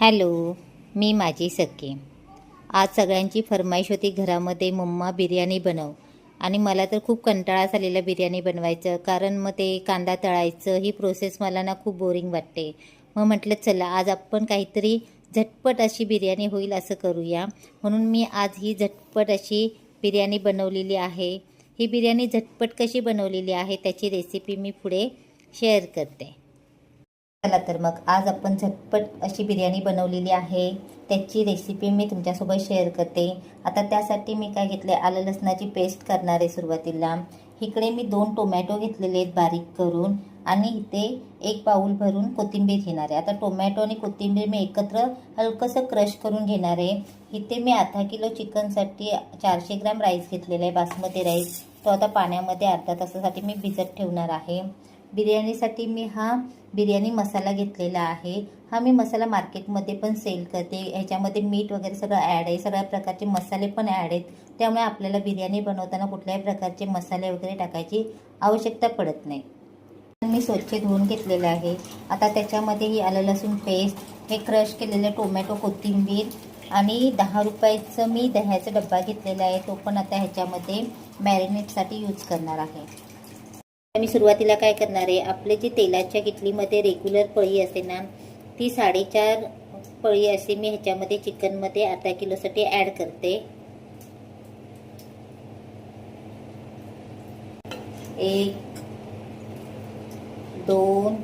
Hello मी माझी सखी. आज सगळ्यांची फरमाईश होती घरामध्ये मम्मा बिर्याणी बनव. आणि मला तर खूप कंटाळा आलेला बिर्याणी बनवायचं कारण मग ते कांदा तळायचं ही प्रोसेस मला ना खूप बोरिंग वाटते. मग म्हटलं चला आज आपण काहीतरी झटपट अशी बिर्याणी होईल असं करूया. म्हणून मी आज ही झटपट अशी बिर्याणी बनवलेली आहे. ही बिर्याणी झटपट कशी बनवलेली आहे त्याची रेसिपी मी पुढे शेअर करते. चला तर मग आज आपण झटपट अशी बिर्याणी बनवलेली आहे. त्याची रेसिपी मी तुमच्यासोबत शेअर करते. आता त्यासाठी मी काय घेतले? आलं लसणाची पेस्ट करणार आहे सुरुवातीला. इकडे मी दोन टोमॅटो घेतलेले आहेत बारीक करून आणि इथे एक बाऊल भरून कोथिंबीर घेणार आहे. आता टोमॅटो आणि कोथिंबीर मी एकत्र हलकंसं क्रश करून घेणार आहे. इथे मी अर्धा किलो चिकनसाठी चारशे ग्राम राईस घेतलेला आहे बासमती राईस तो आता पाण्यामध्ये अर्धा तासासाठी मी भिजत ठेवणार आहे. बिर्याणीसाठी मी हा बिर्याणी मसाला घेतलेला आहे. हा मी मसाला मार्केटमध्ये पण सेल करते. ह्याच्यामध्ये मीठ वगैरे सगळं ॲड आहे. सगळ्या प्रकारचे मसाले पण ॲड आहेत. त्यामुळे आपल्याला बिर्याणी बनवताना कुठल्याही प्रकारचे मसाले वगैरे टाकायची आवश्यकता पडत नाही. मी स्वच्छ धुवून घेतलेलं आहे. आता त्याच्यामध्ये ही आलं लसूण पेस्ट हे क्रश केलेलं टोमॅटो कोथिंबीर आणि दहा रुपयाचं मी दह्याचा डब्बा घेतलेला आहे. तो पण आता ह्याच्यामध्ये मॅरिनेटसाठी यूज करणार आहे. मी सुरुवातीला काय करणार आहे? आपले जी तेलाच्या किटलीमध्ये रेग्युलर पळी असते ना ती साडेचार पळी असे मी ह्याच्यामध्ये चिकनमध्ये अर्धा किलोसाठी ॲड करते. एक दोन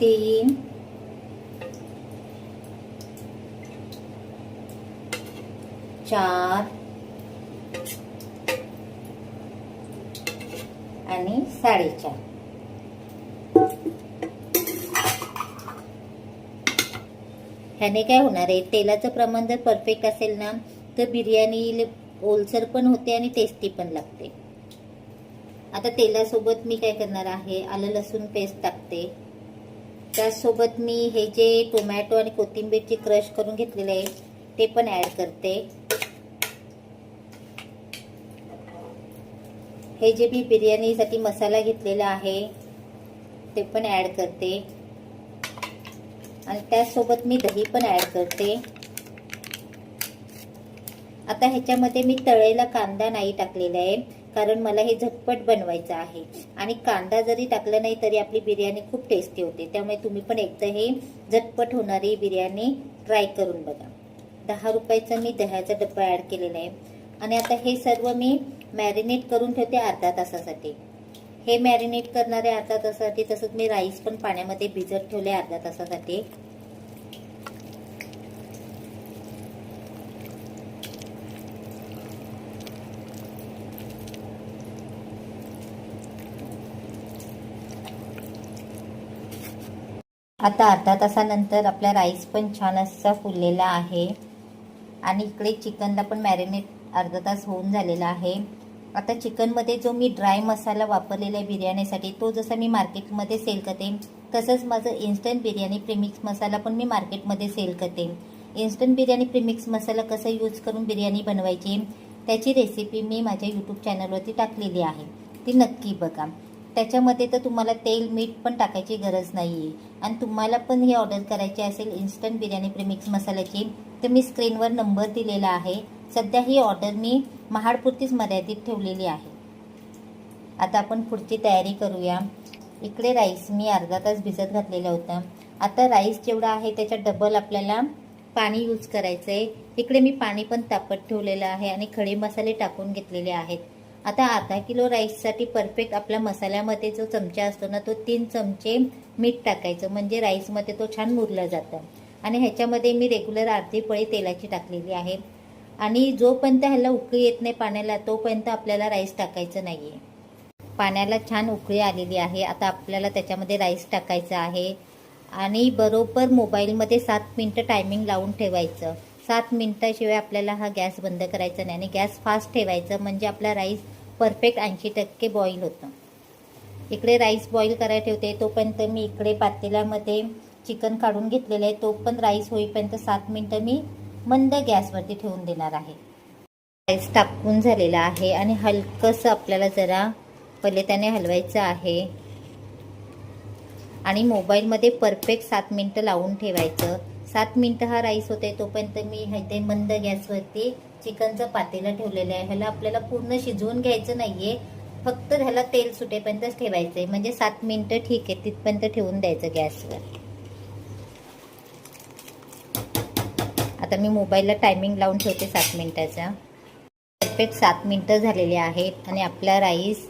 तीन चार आणि साडेचार. ह्याने काय होणार आहे? तेलाचं प्रमाण जर परफेक्ट असेल ना तर बिर्याणी ओलसर पण होते आणि टेस्टी पण लागते. आता तेलासोबत मी काय करणार आहे? आलं लसूण पेस्ट टाकते. त्याचसोबत मी हे जे टोमॅटो आणि कोथिंबीरची क्रश करून घेतलेले आहे ते पण ॲड करते. हे जे मी बिर्याणीसाठी मसाला घेतलेला आहे ते पण ॲड करते. आणि त्याचसोबत मी दही पण ॲड करते. आता ह्याच्यामध्ये मी तळेला कांदा नाही टाकलेला आहे कारण मला हे झटपट बनवायचं आहे. आणि कांदा जरी टाकला नाही तरी आपली बिर्याणी खूप टेस्टी होते. त्यामुळे तुम्ही पण एकदा हे झटपट होणारी बिर्याणी ट्राय करून बघा. दहा रुपयाचा मी दह्याचा डब्बा ॲड केलेला आहे. आणि आता हे सर्व मी मॅरिनेट करून ठेवते अर्धा तासासाठी. हे मॅरिनेट करणारे अर्धा तासासाठी तसंच मी राईस पण पाण्यामध्ये भिजत ठेवले अर्धा तासासाठी. आता अर्धा तासानंतर आपला राईस पण छान असा फुललेला आहे. आणि इकडे चिकनला पण मॅरिनेट अर्धा तास होऊन झालेला आहे. आता चिकनमध्ये जो मी ड्राय मसाला वापरलेला आहे बिर्याणीसाठी तो जसा मी मार्केटमध्ये सेल करते तसंच माझं इन्स्टंट बिर्याणी प्रिमिक्स मसाला पण मी मार्केटमध्ये सेल करते. इन्स्टंट बिर्याणी प्रिमिक्स मसाला कसं यूज करून बिर्याणी बनवायची त्याची रेसिपी मी माझ्या यूट्यूब चॅनलवरती टाकलेली आहे. ती नक्की बघा. त्याच्यामध्ये तर तुम्हाला तेल मीठ पण टाकायची गरज नाही आहे आणि तुम्हाला पण हे ऑर्डर करायची असेल इन्स्टंट बिर्याणी प्रिमिक्स मसाल्याची तर मी स्क्रीनवर नंबर दिलेला आहे. सध्या ही ऑर्डर मी महाडपुरतीच मर्यादित ठेवलेली आहे. आता आपण पुढची तयारी करूया. इकडे राईस मी अर्धा तास भिजत घातलेला होता. आता राईस जेवढा आहे त्याच्या डबल आपल्याला पाणी यूज करायचं आहे इकडे मी पाणी पण तापत ठेवलेलं आहे आणि खडे मसाले टाकून घेतलेले आहेत. आता अर्धा किलो राईससाठी परफेक्ट आपल्या मसाल्यामध्ये जो चमचा असतो ना तो तीन चमचे मीठ टाकायचं. म्हणजे राईसमध्ये तो छान मुरला जातं. आणि ह्याच्यामध्ये मी रेग्युलर अर्धी पळी तेलाची टाकलेली आहे. आणि जोपर्यंत ह्याला उकळी येत नाही पाण्याला तोपर्यंत आपल्याला राईस टाकायचं नाही आहे पाण्याला छान उकळी आलेली आहे. आता आपल्याला त्याच्यामध्ये राईस टाकायचं आहे. आणि बरोबर मोबाईलमध्ये सात मिनटं टायमिंग लावून ठेवायचं. सात मिनटाशिवाय आपल्याला हा गॅस बंद करायचा नाही. आणि गॅस फास्ट ठेवायचं म्हणजे आपला राईस परफेक्ट ऐंशी टक्के बॉईल होतं. इकडे राईस बॉईल करायला ठेवते. तोपर्यंत मी इकडे पातेल्यामध्ये चिकन काढून घेतलेलं आहे. तो पण राईस होईपर्यंत सात मिनटं मी मंद गॅसवरती ठेवून देणार आहे. राईस टाकून झालेला आहे आणि हलकंसं आपल्याला जरा पलेत्याने हलवायचं आहे. आणि मोबाईलमध्ये परफेक्ट सात मिनटं लावून ठेवायचं. सात मिनटं हा राईस होते तोपर्यंत मी इथे मंद गॅसवरती चिकनचं पातेलं ठेवलेलं आहे. ह्याला आपल्याला पूर्ण शिजवून घ्यायचं नाहीये. फक्त ह्याला तेल सुटेपर्यंतच ठेवायचं आहे म्हणजे सात मिनटं ठीक आहे तिथपर्यंत ठेवून द्यायचं गॅसवर. आता मी मोबाईलला टायमिंग लावून ठेवते सात मिनटाचा. परफेक्ट सात मिनटं झालेले आहेत आणि आपला राईस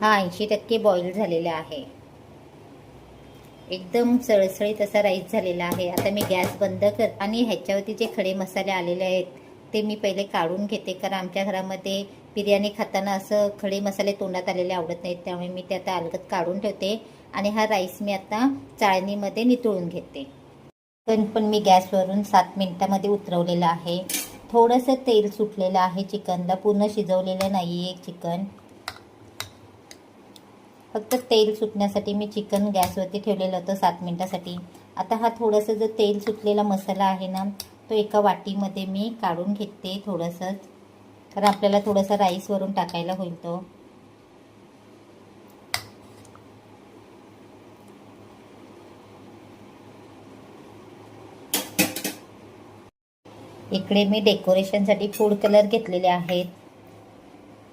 हा ऐंशी टक्के बॉईल झालेला आहे. एकदम सळसळीत असा राईस झालेला आहे. आता मी गॅस बंद कर आणि ह्याच्यावरती जे खडे मसाले आलेले आहेत ते मी पहिले काढून घेते. कारण आमच्या घरामध्ये बिर्याणी खाताना असं खडे मसाले तोंडात आलेले आवडत नाहीत. त्यामुळे मी ते आता अलगत काढून ठेवते आणि हा राईस मी आता चाळणीमध्ये नितळून घेते. चिकन पण मी गॅसवरून सात मिनटामध्ये उतरवलेलं आहे. थोडंसं तेल सुटलेलं आहे चिकनला पूर्ण शिजवलेलं नाही आहे चिकन. फक्त तेल सुटण्यासाठी मी चिकन गॅसवरती ठेवलेलं होतं सात मिनटासाठी. आता हा थोडंसं जो तेल सुटलेला मसाला आहे ना तो एका वाटीमध्ये मी काढून घेते थोडंसंच कारण आपल्याला थोडंसं राईसवरून टाकायला होईल तो. इकडे मी डेकोरेशनसाठी फूड कलर घेतलेले आहेत.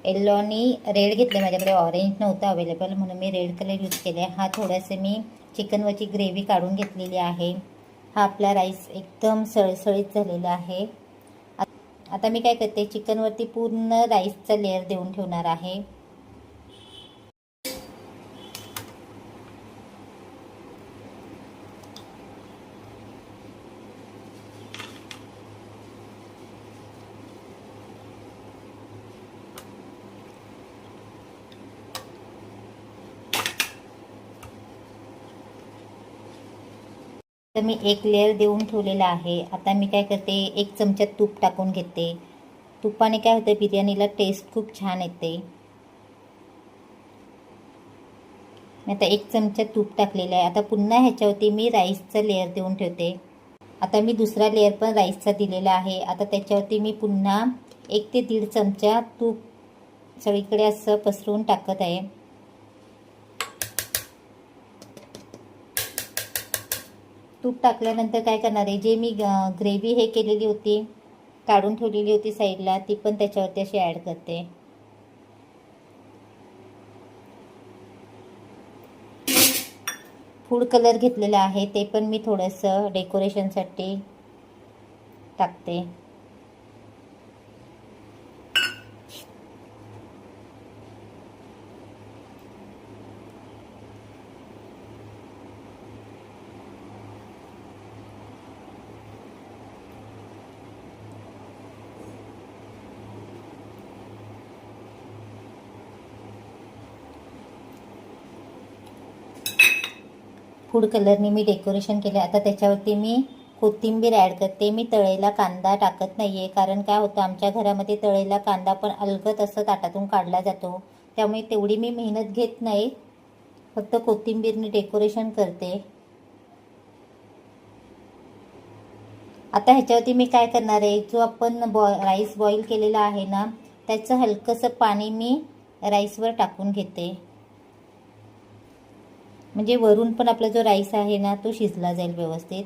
येल्लो आणि रेड घेतले माझ्याकडे ऑरेंज नव्हतं अवेलेबल म्हणून मी रेड कलर यूज केले. हा थोडंसं मी चिकनवरची ग्रेव्ही काढून घेतलेली आहे. हा आपला राईस एकदम सळसळीत झालेला आहे. आता मी काय करते चिकनवरती पूर्ण राईसचा लेअर देऊन ठेवणार आहे. तर मी एक लेअर देऊन ठेवलेला आहे. आता मी काय करते एक चमचा तूप टाकून घेते. तुपाने काय होतं बिर्याणीला टेस्ट खूप छान येते. मी आता एक चमचा तूप टाकलेलं आहे. आता पुन्हा ह्याच्यावरती मी राईसचा लेअर देऊन ठेवते. आता मी दुसरा लेअर पण राईसचा दिलेला आहे. आता त्याच्यावरती मी पुन्हा एक ते दीड चमचा तूप सगळीकडे असं पसरवून टाकत आहे. तूप टाकल्यानंतर काय करणार आहे? जे मी ग्रेव्ही हे केलेली होती काढून ठेवलेली होती साईडला ती पण त्याच्यावरती अशी ॲड करते. फूड कलर घेतलेला आहे ते पण मी थोडंसं डेकोरेशनसाठी टाकते. फूड कलरने मी डेकोरेशन केले आता त्याच्यावरती मी कोथिंबीर ॲड करते. मी तळेला कांदा टाकत नाही आहे कारण काय होतं आमच्या घरामध्ये तळेला कांदा पण अलगत असं ताटातून काढला जातो. त्यामुळे तेवढी मी मेहनत घेत नाही. फक्त कोथिंबीरने डेकोरेशन करते. आता ह्याच्यावरती मी काय करणार आहे? जो आपण बॉ राईस बॉईल केलेला आहे ना त्याचं हलकंसं पाणी मी राईसवर टाकून घेते. म्हणजे वरून पण आपला जो राईस आहे ना तो शिजला जाईल व्यवस्थित.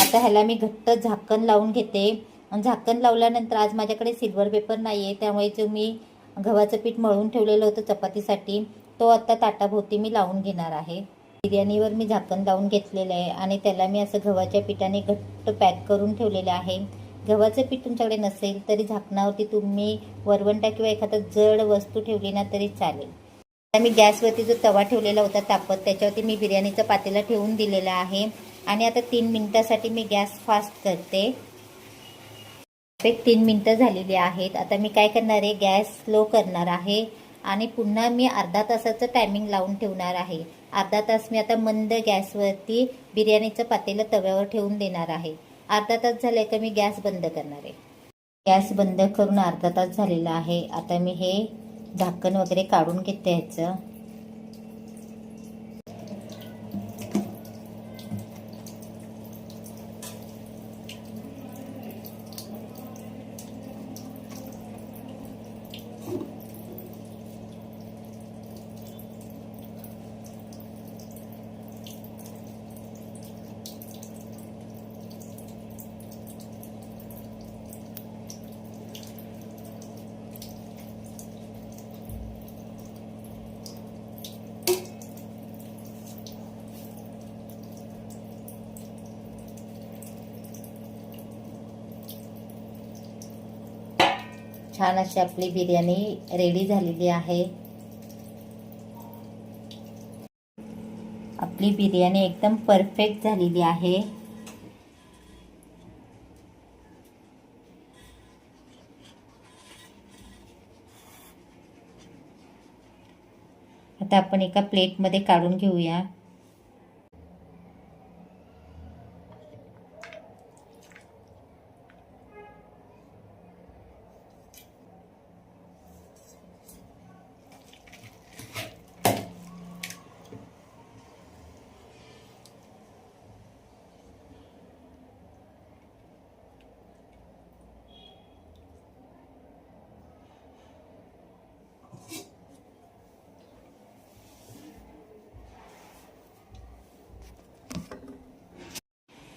आता ह्याला मी घट्ट झाकण लावून घेते. झाकण लावल्यानंतर आज माझ्याकडे सिल्वर पेपर नाही आहे त्यामुळे जो मी गव्हाचं पीठ मळून ठेवलेलं होतं चपातीसाठी तो आता ताटाभोवती मी लावून घेणार आहे. बिर्याणीवर मी झाकण लावून घेतलेलं आहे आणि त्याला मी असं गव्हाच्या पिठाने घट्ट पॅक करून ठेवलेलं आहे. गव्हाचं पीठ तुमच्याकडे नसेल तरी झाकणावरती तुम्ही वरवंटा किंवा एखादा जड वस्तू ठेवली ना तरी चालेल. आता मी गॅसवरती जो तवा ठेवलेला होता तापत त्याच्यावरती मी बिर्याणीचं पातेला ठेवून दिलेला आहे. आणि आता तीन मिनिटासाठी मी गॅस फास्ट करते. एक तीन मिनटं झालेली आहेत. आता मी काय करणार आहे? गॅस स्लो करणार आहे. आणि पुन्हा मी अर्धा तासाचं टायमिंग लावून ठेवणार आहे. अर्धा तास मी आता मंद गॅसवरती बिर्याणीचं पातेलं तव्यावर ठेवून देणार आहे. अर्धा तास झाले का मी गॅस बंद करणार आहे. गॅस बंद करून अर्धा तास झालेला आहे. आता मी हे झाकण वगैरे काढून घेते ह्याचं. छान अशी आपली बिर्याणी रेडी झालेली आहे. आपली बिर्याणी एकदम परफेक्ट झालेली आहे. आता आपण एका प्लेटमध्ये काढून घेऊया.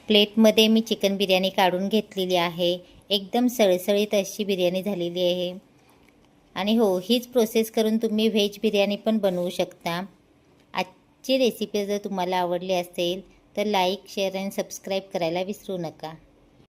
प्लेटमध्ये मी चिकन बिर्याणी काढून घेतलेली आहे. एकदम सळसळीत अशी बिर्याणी झालेली आहे. आणि हो हीच प्रोसेस करून तुम्ही व्हेज बिर्याणी पण बनवू शकता. आजची रेसिपी जर तुम्हाला आवडली असेल तर लाईक शेअर आणि सबस्क्राईब करायला विसरू नका.